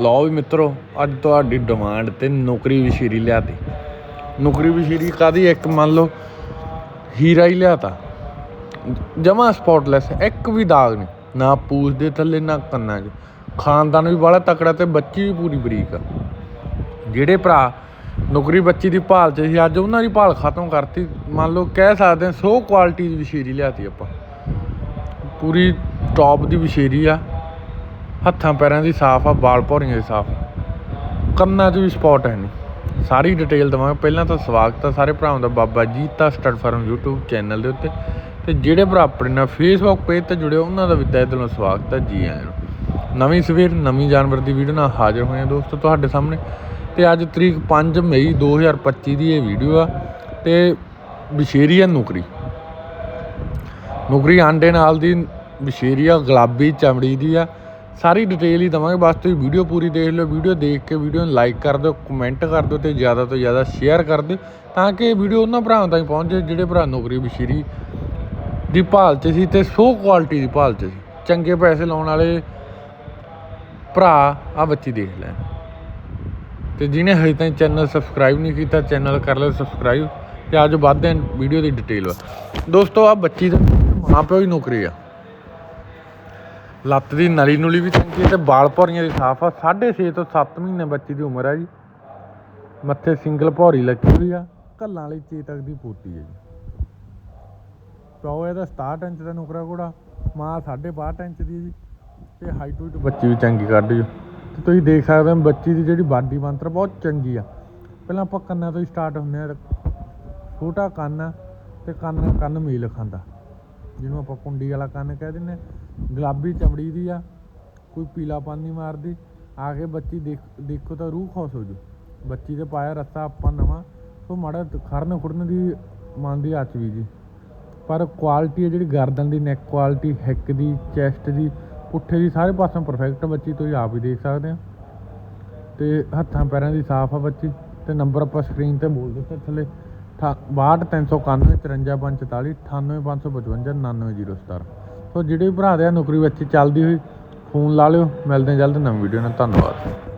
ਲਓ ਵੀ ਮਿੱਤਰੋ, ਅੱਜ ਤੁਹਾਡੀ ਡਿਮਾਂਡ ਤੇ ਨੌਕਰੀ ਵਿਸ਼ੇਰੀ ਲਿਆਤੀ। ਨੌਕਰੀ ਵਿਸ਼ੇਰੀ ਕਾਦੀ ਇੱਕ ਮੰਨ ਲਓ, ਹੀਰਾ ਹੀ ਲਿਆਤਾ। ਜਮਾ ਸਪੌਟਲੈਸ ਇੱਕ ਵੀ ਦਾਗ ਨਹੀਂ। ਨਾ ਪੂਛ ਦੇ ਥੱਲੇ, ਨਾ ਕੰਨਾਂ 'ਚ। ਖਾਨਦਾਨ ਵੀ ਬੜਾ ਤਕੜਾ ਤੇ ਬੱਚੀ ਵੀ ਪੂਰੀ ਬਰੀਕ ਆ। ਜਿਹੜੇ ਭਰਾ ਨੌਕਰੀ ਬੱਚੀ ਦੀ ਭਾਲ 'ਚ ਸੀ, ਅੱਜ ਉਹਨਾਂ ਦੀ ਭਾਲ ਖਤਮ ਕਰਤੀ। ਮੰਨ ਲਓ, ਕਹਿ ਸਕਦੇ ਹਾਂ, ਸੋ ਕੁਆਲਿਟੀ ਦੀ ਵਿਸ਼ੇਰੀ ਲਿਆਤੀ ਆਪਾਂ। ਪੂਰੀ ਟੌਪ ਦੀ ਵਿਸ਼ੇਰੀ ਆ। ਹੱਥਾਂ ਪੈਰਾਂ ਦੀ ਸਾਫ਼ ਆ, ਵਾਲ ਭੌਰੀਆਂ ਦੀ ਸਾਫ਼ ਕੰਨਾਂ 'ਚ ਵੀ ਸਪੌਟ ਹੈ ਨਹੀਂ। ਸਾਰੀ ਡਿਟੇਲ ਦਵਾਂਗੇ। ਪਹਿਲਾਂ ਤਾਂ ਸਵਾਗਤ ਆ ਸਾਰੇ ਭਰਾਵਾਂ ਦਾ Baba Jita stud farm YouTube channel ਦੇ ਉੱਤੇ। ਤੇ ਜਿਹੜੇ ਭਰਾ ਆਪਣੇ ਨਾਲ Facebook ਪੇਜ ਤੇ ਜੁੜੇ ਉਹਨਾਂ ਦਾ ਵੀ ਤਹਿ ਦਿਲੋਂ ਸਵਾਗਤ ਆ ਜੀ ਆਇਆਂ ਨੂੰ। ਨਵੀਂ ਸਵੇਰ, ਨਵੀਂ ਜਾਨਵਰ ਦੀ ਵੀਡੀਓ ਨਾਲ ਹਾਜ਼ਰ ਹੋਏ ਆ ਦੋਸਤੋ ਤੁਹਾਡੇ ਸਾਹਮਣੇ। ਤੇ ਅੱਜ ਤਰੀਕ 5 ਮਈ 2025 ਦੀ ਇਹ ਵੀਡੀਓ ਆ। ਤੇ ਵਿਸ਼ੇਰੀ ਆ ਨੌਕਰੀ। ਨੁਕਰੀ ਆਂਡੇ ਨਾਲ ਦੀ ਵਿਸ਼ੇਰੀਆ ਗੁਲਾਬੀ, ਚਮੜੀ ਦੀ ਆ। ਸਾਰੀ ਡਿਟੇਲ ਹੀ ਦਵਾਂਗੇ। ਬਸ ਤੁਸੀਂ ਵੀਡੀਓ ਪੂਰੀ ਦੇਖ ਲਿਓ। ਵੀਡੀਓ ਦੇਖ ਕੇ ਵੀਡੀਓ ਨੂੰ ਲਾਈਕ ਕਰ ਦਿਓ ਕਮੈਂਟ ਕਰ ਦਿਓ ਤੇ ਜ਼ਿਆਦਾ ਤੋਂ ਜ਼ਿਆਦਾ ਸ਼ੇਅਰ ਕਰ ਦਿਓ ਤਾਂ ਕਿ ਵੀਡੀਓ ਉਹਨਾਂ ਭਰਾਵਾਂ ਤਾਈਂ ਪਹੁੰਚੇ ਜਿਹੜੇ ਭਰਾ ਨੌਕਰੀ ਵਿਸ਼ੇਰੀ ਦੀ ਭਾਲ 'ਚ ਸੀ ਤੇ ਸੋ ਕੁਆਲਿਟੀ ਦੀ ਭਾਲ 'ਚ ਸੀ। ਚੰਗੇ ਪੈਸੇ ਲਾਉਣ ਵਾਲੇ ਭਰਾ ਆ ਬੱਚੀ ਦੇਖ ਲੈਣ ਤੇ ਜਿਹਨੇ ਹਜੇ ਤਾਈਂ ਚੈਨਲ ਸਬਸਕ੍ਰਾਈਬ ਨਹੀਂ ਕੀਤਾ ਚੈਨਲ ਕਰ ਲਿਓ ਸਬਸਕ੍ਰਾਈਬ ਤੇ ਅੱਜ ਵੱਧਦੇ ਹਾਂ ਵੀਡੀਓ ਦੀ ਡਿਟੇਲ ਦੋਸਤੋ ਆ ਬੱਚੀ ਦਾ ਮਾਂ ਪਿਓ ਹੀ ਨੌਕਰੀ ਆ। ਲੱਤ ਦੀ ਨਲੀ ਨੂਲੀ ਵੀ ਚੰਗੀ ਹੈ ਤੇ ਬਾਲ ਭੌਰੀਆਂ ਦੀ ਸਾਫ਼ ਆ। 6.5 ਤੋਂ 7 ਮਹੀਨੇ ਬੱਚੀ ਦੀ ਉਮਰ ਆ ਜੀ। ਮੱਥੇ ਸਿੰਗਲ ਭੌਰੀ ਲੱਗੀ ਹੋਈ ਆ। ਕੱਲਾਂ ਵਾਲੀ ਚੇਤਕ ਦੀ ਪੋਤੀ ਹੈ ਜੀ। ਪਿਓ ਇਹਦਾ 67 ਇੰਚ ਦਾ ਨੁਕਰਾ ਘੋੜਾ। ਮਾਂ 6.5 ਇੰਚ ਦੀ ਜੀ। ਤੇ ਹਾਈਟ ਹੂਟ ਬੱਚੀ ਵੀ ਚੰਗੀ ਕੱਢ ਜੋ ਤੇ ਤੁਸੀਂ ਦੇਖ ਸਕਦੇ ਹੋ ਬੱਚੀ ਦੀ ਜਿਹੜੀ ਬਾਡੀ ਬੰਤਰ ਬਹੁਤ ਚੰਗੀ ਆ। ਪਹਿਲਾਂ ਆਪਾਂ ਕੰਨਾਂ ਤੋਂ ਹੀ ਸਟਾਰਟ ਹੁੰਦੇ ਆ। ਛੋਟਾ ਕੰਨ ਆ ਤੇ ਕੰਨ ਕੰਨ ਮੀਲ ਖਾਂਦਾ। ਜਿਹਨੂੰ ਆਪਾਂ ਕੁੰਡੀ ਵਾਲਾ ਕੰਨ ਕਹਿ ਦਿੰਦੇ ਹਾਂ। ਗੁਲਾਬੀ ਚਮੜੀ ਦੀ ਆ, ਕੋਈ ਪੀਲਾਪਨ ਨਹੀਂ ਮਾਰਦੀ। ਆ ਕੇ ਬੱਚੀ ਦੇਖ, ਦੇਖੋ ਤਾਂ ਰੂਹ ਖੁਸ਼ ਹੋ ਜੂ। ਬੱਚੀ ਦੇ ਪਾਇਆ ਰੱਸਾ ਆਪਾਂ ਨਵਾਂ, ਸੋ ਮਾੜਾ ਖੜਨ ਖੁੜਨ ਦੀ ਮਨ ਦੀ ਹੱਥ ਵੀ ਜੀ। ਪਰ ਕੁਆਲਿਟੀ ਹੈ ਜਿਹੜੀ ਗਰਦਨ ਦੀ ਨੈਕ ਕੁਆਲਿਟੀ ਹਿੱਕ ਦੀ ਚੈਸਟ ਦੀ, ਪੁੱਠੇ ਦੀ, ਸਾਰੇ ਪਾਸੋਂ ਪਰਫੈਕਟ ਬੱਚੀ, ਤੁਸੀਂ ਆਪ ਹੀ ਦੇਖ ਸਕਦੇ ਹੋ। ਤੇ ਹੱਥਾਂ ਪੈਰਾਂ ਦੀ ਸਾਫ਼ ਆ ਬੱਚੀ, ਤੇ ਨੰਬਰ ਆਪਾਂ ਸਕਰੀਨ ਤੇ ਬੋਲ ਦਿੱਤਾ ਥੱਲੇ। 62391 54544 98555 99017 ਸੋ ਜਿਹੜੇ ਵੀ ਭਰਾ ਦੇ ਆ, ਨੌਕਰੀ ਵਿੱਚ ਚੱਲਦੀ ਹੋਈ, ਫੋਨ ਲਾ ਲਿਓ। ਮਿਲਦੇ ਜਲਦ ਨਵੀਂ ਵੀਡੀਓ ਨਾਲ। ਧੰਨਵਾਦ।